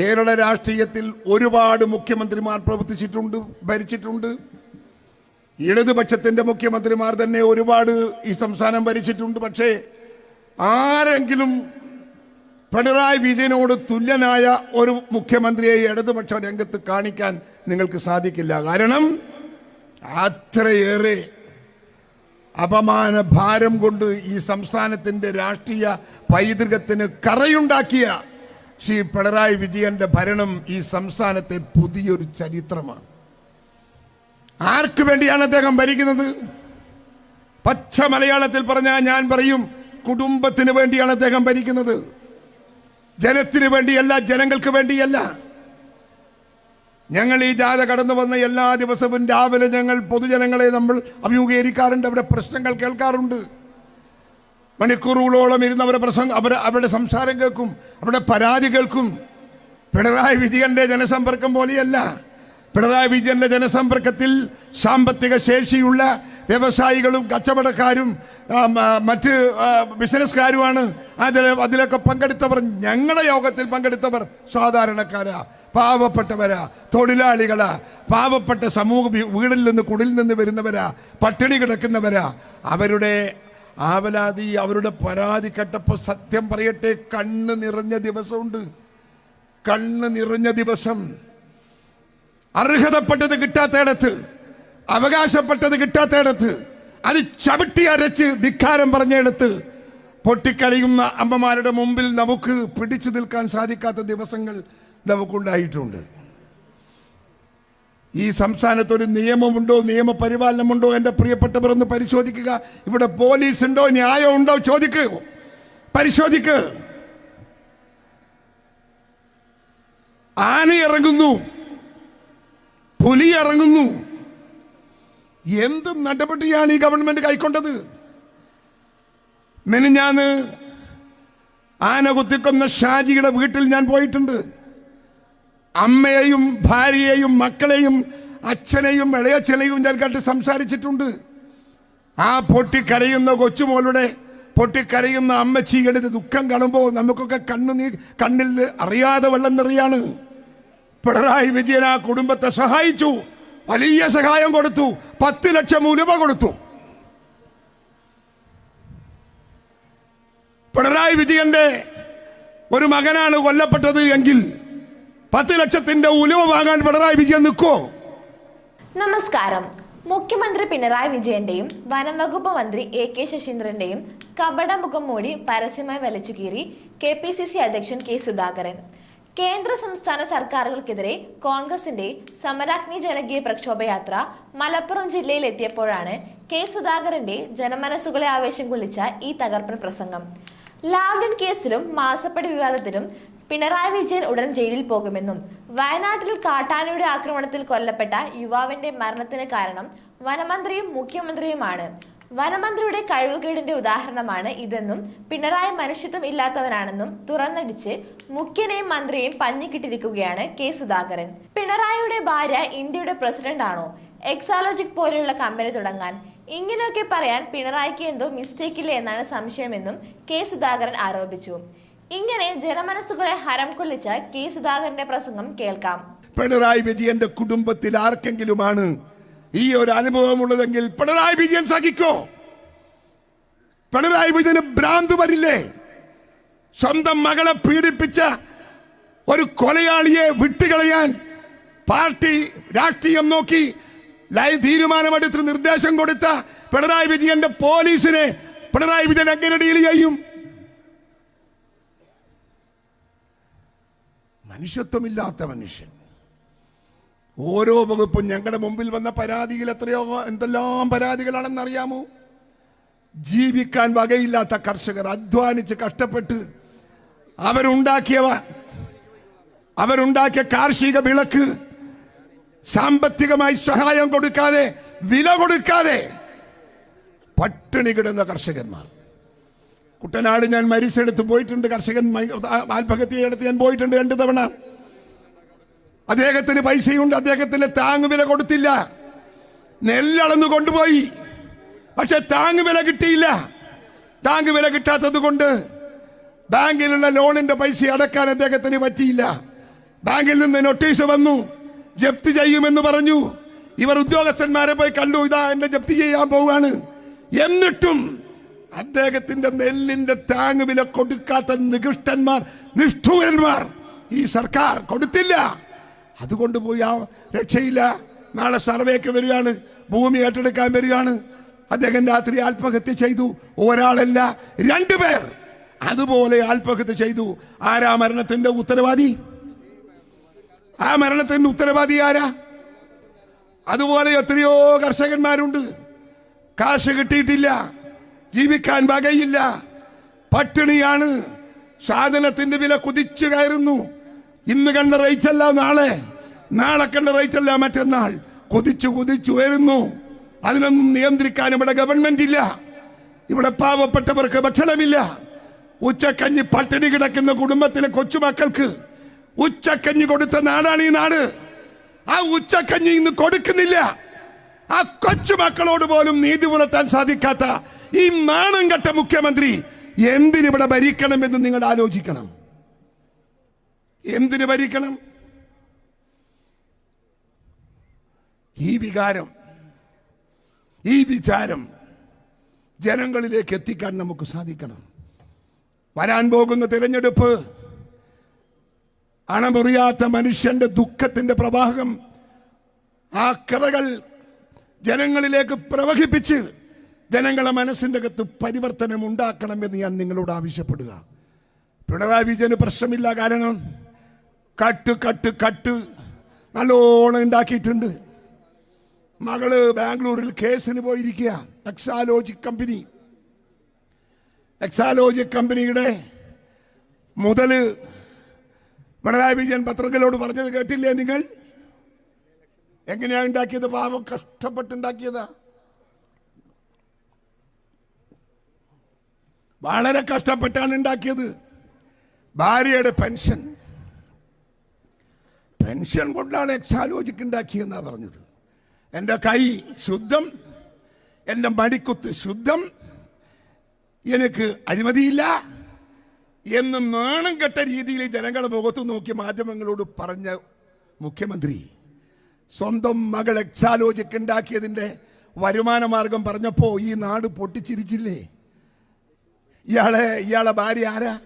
കേരള രാഷ്ട്രീയത്തിൽ ഒരുപാട് മുഖ്യമന്ത്രിമാർ പ്രവർത്തിച്ചിട്ടുണ്ട് ഭരിച്ചിട്ടുണ്ട്. ഇടതുപക്ഷത്തിന്റെ മുഖ്യമന്ത്രിമാർ തന്നെ ഒരുപാട് ഈ സംസ്ഥാനം ഭരിച്ചിട്ടുണ്ട്. പക്ഷേ ആരെങ്കിലും പിണറായി വിജയനോട് തുല്യനായ ഒരു മുഖ്യമന്ത്രിയെ ഇടതുപക്ഷ രംഗത്ത് കാണിക്കാൻ നിങ്ങൾക്ക് സാധിക്കില്ല. കാരണം അത്രയേറെ അപമാന ഭാരം കൊണ്ട് ഈ സംസ്ഥാനത്തിന്റെ രാഷ്ട്രീയ പൈതൃകത്തിന് കറയുണ്ടാക്കിയ ശ്രീ പിണറായി വിജയന്റെ ഭരണം ഈ സംസ്ഥാനത്തെ പുതിയൊരു ചരിത്രമാണ്. ആർക്കു വേണ്ടിയാണ് അദ്ദേഹം ഭരിക്കുന്നത്? പച്ച മലയാളത്തിൽ പറഞ്ഞാൽ ഞാൻ പറയും കുടുംബത്തിന് വേണ്ടിയാണ് അദ്ദേഹം ഭരിക്കുന്നത്. ജനത്തിന് വേണ്ടിയല്ല ജനങ്ങൾക്ക് വേണ്ടിയല്ല. ഞങ്ങൾ ഈ ജാഥ കടന്നു വന്ന എല്ലാ ദിവസവും രാവിലെ ഞങ്ങൾ പൊതുജനങ്ങളെ നമ്മൾ അഭിമുഖീകരിക്കാറുണ്ട് അവരുടെ പ്രശ്നങ്ങൾ കേൾക്കാറുണ്ട്. മണിക്കൂറുകളോളം ഇരുന്ന് അവരുടെ പ്രസംഗം അവരെ അവരുടെ സംസാരം കേൾക്കും അവരുടെ പരാതി കേൾക്കും. പിണറായി വിജയന്റെ ജനസമ്പർക്കം പോലെയല്ല. പിണറായി വിജയന്റെ ജനസമ്പർക്കത്തിൽ സാമ്പത്തിക ശേഷിയുള്ള വ്യവസായികളും കച്ചവടക്കാരും മറ്റ് ബിസിനസ്സുകാരുമാണ് അതിൽ അതിലൊക്കെ പങ്കെടുത്തവർ. ഞങ്ങളുടെ യോഗത്തിൽ പങ്കെടുത്തവർ സാധാരണക്കാരാ പാവപ്പെട്ടവരാ തൊഴിലാളികളാ പാവപ്പെട്ട സമൂഹ വീടിൽ നിന്ന് കുടിൽ നിന്ന് വരുന്നവരാ പട്ടിണി കിടക്കുന്നവരാ. അവരുടെ ആവലാതി അവരുടെ പരാതി കേട്ടപ്പോൾ സത്യം പറയട്ടെ കണ്ണ് നിറഞ്ഞ ദിവസമുണ്ട്. കണ്ണ് നിറഞ്ഞ ദിവസം. അർഹതപ്പെട്ടത് കിട്ടാത്തയിടത്ത് അവകാശപ്പെട്ടത് കിട്ടാത്തയിടത്ത് അത് ചവിട്ടി അരച്ച് ധിക്കാരം പറഞ്ഞെടുത്ത് പൊട്ടിക്കരയുന്ന അമ്മമാരുടെ മുമ്പിൽ നമുക്ക് പിടിച്ചു നിൽക്കാൻ സാധിക്കാത്ത ദിവസങ്ങൾ നമുക്കുണ്ടായിട്ടുണ്ട്. ഈ സംസ്ഥാനത്ത് ഒരു നിയമമുണ്ടോ നിയമപരിപാലനമുണ്ടോ എന്റെ പ്രിയപ്പെട്ടവർ ഒന്ന് പരിശോധിക്കുക. ഇവിടെ പോലീസ് ഉണ്ടോ ന്യായം ഉണ്ടോ ചോദിക്ക്. പരിശോധിക്ക്. ആന ഇറങ്ങുന്നു. പുലി ഇറങ്ങുന്നു. എന്ത് നടപടിയാണ് ഈ ഗവൺമെന്റ് കൈക്കൊണ്ടത്? മെനിഞ്ഞാന്ന് ആന കുത്തിക്കൊന്ന ഷാജിയുടെ വീട്ടിൽ ഞാൻ പോയിട്ടുണ്ട്. അമ്മയെയും ഭാര്യയെയും മക്കളെയും അച്ഛനെയും ഇളയച്ഛനെയും ഞാൻ കണ്ട് സംസാരിച്ചിട്ടുണ്ട്. ആ പൊട്ടിക്കരയുന്ന കൊച്ചുമോളുടെ പൊട്ടിക്കരയുന്ന അമ്മച്ചിയുടെ ദുഃഖം കാണുമ്പോൾ നമുക്കൊക്കെ കണ്ണു നീ കണ്ണിൽ അറിയാതെ വെള്ളം നിറയാണ്. പിണറായി വിജയൻ ആ കുടുംബത്തെ സഹായിച്ചു വലിയ സഹായം കൊടുത്തു പത്ത് ലക്ഷം ഉലുവ കൊടുത്തു. പിണറായി വിജയന്റെ ഒരു മകനാണ് കൊല്ലപ്പെട്ടത് എങ്കിൽ പത്ത് ലക്ഷത്തിന്റെ ഉലുവ വാങ്ങാൻ പിണറായി വിജയൻ നിൽക്കോ നമസ്കാരം. മുഖ്യമന്ത്രി പിണറായി വിജയന്റെയും വനം വകുപ്പ് മന്ത്രി എ കെ ശശീന്ദ്രന്റെയും കപട മുഖം മൂടി പരസ്യമായി വലിച്ചു കീറി കെ പി സി സി അധ്യക്ഷൻ കെ സുധാകരൻ. കേന്ദ്ര സംസ്ഥാന സർക്കാരുകൾക്കെതിരെ കോൺഗ്രസിന്റെ സമരാഗ്നി ജനകീയ പ്രക്ഷോഭയാത്ര മലപ്പുറം ജില്ലയിൽ എത്തിയപ്പോഴാണ് കെ സുധാകരന്റെ ജനമനസ്സുകളെ ആവേശം കൊള്ളിച്ച ഈ തകർപ്പൻ പ്രസംഗം. ലാവ്ലിൻ കേസിലും മാസപ്പടി വിവാദത്തിലും പിണറായി വിജയൻ ഉടൻ ജയിലിൽ പോകുമെന്നും വയനാട്ടിൽ കാട്ടാനയുടെ ആക്രമണത്തിൽ കൊല്ലപ്പെട്ട യുവാവിന്റെ മരണത്തിന് കാരണം വനമന്ത്രിയും മുഖ്യമന്ത്രിയുമാണ്. വനമന്ത്രിയുടെ കഴിവുകേടിന്റെ ഉദാഹരണമാണ് ഇതെന്നും പിണറായി മനുഷ്യത്വം ഇല്ലാത്തവനാണെന്നും തുറന്നടിച്ച് മുഖ്യനെയും മന്ത്രിയെയും പഞ്ഞിക്കിട്ടിരിക്കുകയാണ് കെ സുധാകരൻ. പിണറായിയുടെ ഭാര്യ ഇന്ത്യയുടെ പ്രസിഡന്റ് ആണോ എക്സാലോജിക് പോലെയുള്ള കമ്പനി തുടങ്ങാൻ. ഇങ്ങനെയൊക്കെ പറയാൻ പിണറായിക്ക് എന്തോ മിസ്റ്റേക്കില്ല എന്നാണ് സംശയമെന്നും കെ സുധാകരൻ ആരോപിച്ചു. ഇങ്ങനെ ജനമനസ്സുകളെ ഹരം കൊള്ളിച്ച കെ സുധാകരന്റെ പ്രസംഗം കേൾക്കാം. പിണറായി വിജയന്റെ കുടുംബത്തിൽ ആർക്കെങ്കിലുമാണ് ഈ ഒരു അനുഭവമുള്ളതെങ്കിൽ പിണറായി വിജയൻ സഹിക്കോ? പിണറായി വിജയന് ഭ്രാന്ത് വരില്ലേ? സ്വന്തം മകളെ പീഡിപ്പിച്ച ഒരു കൊലയാളിയെ വിട്ടുകളയാൻ പാർട്ടി രാഷ്ട്രീയം നോക്കി തീരുമാനമെടുത്ത് നിർദ്ദേശം കൊടുത്ത പിണറായി വിജയന്റെ പോലീസിനെ പിണറായി വിജയൻ എങ്ങനെ ഡീൽ ചെയ്യും? മനുഷ്യത്വമില്ലാത്ത മനുഷ്യൻ. ഓരോ വകുപ്പും ഞങ്ങളുടെ മുമ്പിൽ വന്ന പരാതിയിൽ എത്രയോ എന്തെല്ലാം പരാതികളാണെന്ന് അറിയാമോ? ജീവിക്കാൻ വകയില്ലാത്ത കർഷകർ അധ്വാനിച്ച് കഷ്ടപ്പെട്ട് അവരുണ്ടാക്കിയവ അവരുണ്ടാക്കിയ കാർഷിക വിളക്ക് സാമ്പത്തികമായി സഹായം കൊടുക്കാതെ വില കൊടുക്കാതെ പട്ടിണി കിടന്ന കർഷകന്മാർ. കുട്ടനാട് ഞാൻ മരിച്ചെടുത്ത് പോയിട്ടുണ്ട്. കർഷകൻ ആത്മഹത്യ എടുത്ത് ഞാൻ പോയിട്ടുണ്ട് രണ്ട് തവണ. അദ്ദേഹത്തിന് പൈസയുണ്ട്. അദ്ദേഹത്തിന് താങ്ങുവില കൊടുത്തില്ല. നെല്ലളന്ന് കൊണ്ടുപോയി. പക്ഷെ താങ്ങുവില കിട്ടിയില്ല. താങ്ങുവില കിട്ടാത്തത് കൊണ്ട് ബാങ്കിലുള്ള ലോണിന്റെ പൈസ അടക്കാൻ അദ്ദേഹത്തിന് പറ്റിയില്ല. ബാങ്കിൽ നിന്ന് നോട്ടീസ് വന്നു. ജപ്തി ചെയ്യുമെന്ന് പറഞ്ഞു. ഇവർ ഉദ്യോഗസ്ഥന്മാരെ പോയി കണ്ടു. ഇതാ എന്നെ ജപ്തി ചെയ്യാൻ പോവുകയാണ്. എന്നിട്ടും അദ്ദേഹത്തിന്റെ നെല്ലിന്റെ താങ് വില കൊടുക്കാത്ത നികൃഷ്ടന്മാർ നിഷ്ഠൂരന്മാർ ഈ സർക്കാർ കൊടുത്തില്ല. അതുകൊണ്ട് പോയി ആ രക്ഷയില്ല. നാളെ സർവേക്ക് വരികയാണ് ഭൂമി ഏറ്റെടുക്കാൻ വരികയാണ്. അദ്ദേഹം രാത്രി ആത്മഹത്യ ചെയ്തു. ഒരാളല്ല രണ്ടുപേർ അതുപോലെ ആത്മഹത്യ ചെയ്തു. ആരാ മരണത്തിന്റെ ഉത്തരവാദി? ആ മരണത്തിന്റെ ഉത്തരവാദി ആരാ? അതുപോലെ എത്രയോ കർഷകന്മാരുണ്ട്. കാശ് കിട്ടിയിട്ടില്ല. ജീവിക്കാൻ വകയില്ല. പട്ടിണിയാണ്. സാധനത്തിന്റെ വില കുതിച്ചു കയറുന്നു. ഇന്ന് കണ്ട റേറ്റ് അല്ല നാളെ. നാളെ കണ്ട റേറ്റ് അല്ല മറ്റന്നാൾ. കുതിച്ചു കുതിച്ചു വരുന്നു അതിനൊന്നും നിയന്ത്രിക്കാൻ ഇവിടെ ഗവൺമെന്റ് ഇല്ല. ഇവിടെ പാവപ്പെട്ടവർക്ക് ഭക്ഷണമില്ല. ഉച്ചക്കഞ്ഞി പട്ടിണി കിടക്കുന്ന കുടുംബത്തിലെ കൊച്ചുമക്കൾക്ക് ഉച്ചക്കഞ്ഞി കൊടുത്ത നാടാണ് ഈ നാട്. ആ ഉച്ചക്കഞ്ഞി ഇന്ന് കൊടുക്കുന്നില്ല. ആ കൊച്ചുമക്കളോട് പോലും നീതി പുലർത്താൻ സാധിക്കാത്ത ഈ നാണം കെട്ട മുഖ്യമന്ത്രി എന്തിനിവിടെ ഭരിക്കണമെന്ന് നിങ്ങൾ ആലോചിക്കണം? എന്തിന് ഭരിക്കണം? ഈ വികാരം ഈ വിചാരം ജനങ്ങളിലേക്ക് എത്തിക്കാൻ നമുക്ക് സാധിക്കണം. വരാൻ പോകുന്ന തിരഞ്ഞെടുപ്പ് അണമുറിയാത്ത മനുഷ്യന്റെ ദുഃഖത്തിന്റെ പ്രവാഹം ആ കഥകൾ ജനങ്ങളിലേക്ക് പ്രവഹിപ്പിച്ച് ജനങ്ങളെ മനസ്സിന്റെ അകത്ത് പരിവർത്തനം ഉണ്ടാക്കണമെന്ന് ഞാൻ നിങ്ങളോട് ആവശ്യപ്പെടുക. പിണറായി വിജയന് പ്രശ്നമില്ല കാരണം കട്ട് കട്ട് കട്ട് നല്ലോണം ഉണ്ടാക്കിയിട്ടുണ്ട്. മകൾ ബാംഗ്ലൂരിൽ കേസിന് പോയിരിക്കുക. എക്സാലോജി കമ്പനി എക്സാലോജി കമ്പനിയുടെ മുതൽ പിണറായി വിജയൻ പത്രങ്ങളോട് പറഞ്ഞത് കേട്ടില്ലേ നിങ്ങൾ? എങ്ങനെയാണ് ഉണ്ടാക്കിയത്? പാവം കഷ്ടപ്പെട്ടുണ്ടാക്കിയതാ. വളരെ കഷ്ടപ്പെട്ടാണ് ഉണ്ടാക്കിയത്. ഭാര്യയുടെ പെൻഷൻ. പെൻഷൻ കൊണ്ടാണ് എക്സാലോജിക്ക് ഉണ്ടാക്കിയെന്നാ പറഞ്ഞത്. എന്റെ കൈ ശുദ്ധം എന്റെ മടിക്കുത്ത് ശുദ്ധം എനിക്ക് അഴിമതിയില്ല എന്ന് നാണം കെട്ട രീതിയിൽ ജനങ്ങളെ മുഖത്ത് നോക്കി മാധ്യമങ്ങളോട് പറഞ്ഞ മുഖ്യമന്ത്രി സ്വന്തം മകൾ എക്സാലോജിക്ക് ഉണ്ടാക്കിയതിന്റെ വരുമാന മാർഗം പറഞ്ഞപ്പോ ഈ നാട് പൊട്ടിച്ചിരിച്ചില്ലേ? ഇയാളെ ഇയാളെ ഭാര്യ ആരാ?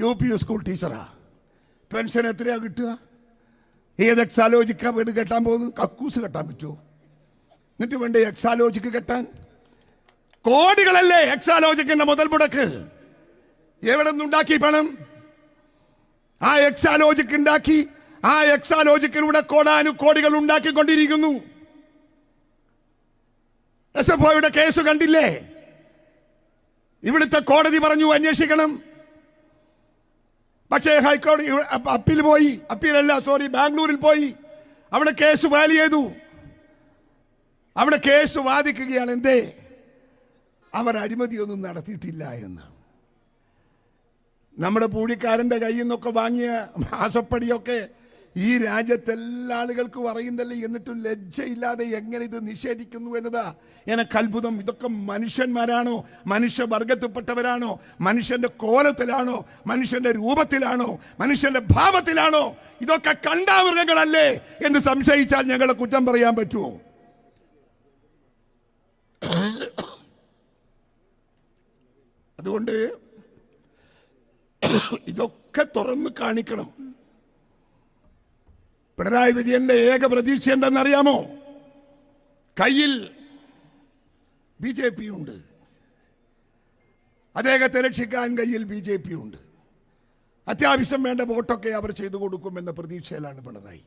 യു പി സ്കൂൾ ടീച്ചറാ. പെൻഷൻ എത്രയാ കിട്ടുക? ഏത് എക്സാലോജിക്കാ വീട് കെട്ടാൻ പോകുന്നു കക്കൂസ് കെട്ടാൻ പറ്റുമോ? എന്നിട്ട് വേണ്ടേ എക്സാലോജിക്ക് കെട്ടാൻ? കോടികളല്ലേ എക്സാലോജിക്കിന്റെ മുതൽ മുടക്ക്. എവിടെ നിന്നുണ്ടാക്കി പണം? ആ എക്സാലോജിക്ക് ഉണ്ടാക്കി ആ എക്സാലോജിക്കിലൂടെ കോടാനു കോടികൾ ഉണ്ടാക്കിക്കൊണ്ടിരിക്കുന്നു. എസ് എഫ് ഒയുടെ കേസ് കണ്ടില്ലേ? ഇവിടുത്തെ കോടതി പറഞ്ഞു അന്വേഷിക്കണം. പക്ഷേ ഹൈക്കോടതി അപ്പീൽ പോയി. അപ്പീലല്ല സോറി ബാംഗ്ലൂരിൽ പോയി. അവിടെ കേസ് ഫയൽ ചെയ്തു. അവിടെ കേസ് വാദിക്കുകയാണ് എന്തേ? അവർ അഴിമതിയൊന്നും നടത്തിയിട്ടില്ല എന്നാണ്. നമ്മുടെ പൂഴിക്കാരന്റെ കയ്യിൽ നിന്നൊക്കെ വാങ്ങിയ മാസപ്പടിയൊക്കെ ഈ രാജ്യത്തെല്ലാ ആളുകൾക്കും അറിയുന്നല്ലേ എന്നിട്ടും ലജ്ജയില്ലാതെ എങ്ങനെ ഇത് നിഷേധിക്കുന്നു എന്നതാ? എനക്ക് അത്ഭുതം. ഇതൊക്കെ മനുഷ്യന്മാരാണോ? മനുഷ്യവർഗത്തിൽപ്പെട്ടവരാണോ? മനുഷ്യന്റെ കോലത്തിലാണോ? മനുഷ്യന്റെ രൂപത്തിലാണോ? മനുഷ്യന്റെ ഭാവത്തിലാണോ? ഇതൊക്കെ കണ്ടാമൃഗങ്ങളല്ലേ എന്ന് സംശയിച്ചാൽ ഞങ്ങളെ കുറ്റം പറയാൻ പറ്റുമോ? അതുകൊണ്ട് ഇതൊക്കെ തുറന്ന് കാണിക്കണം. പിണറായി വിജയന്റെ ഏക പ്രതീക്ഷ എന്തെന്നറിയാമോ? കയ്യിൽ ബി ജെ പി ഉണ്ട് അദ്ദേഹത്തെ രക്ഷിക്കാൻ കയ്യിൽ ബി ജെ പി ഉണ്ട് അത്യാവശ്യം വേണ്ട വോട്ടൊക്കെ അവർ ചെയ്തു കൊടുക്കുമെന്ന പ്രതീക്ഷയിലാണ് പിണറായി.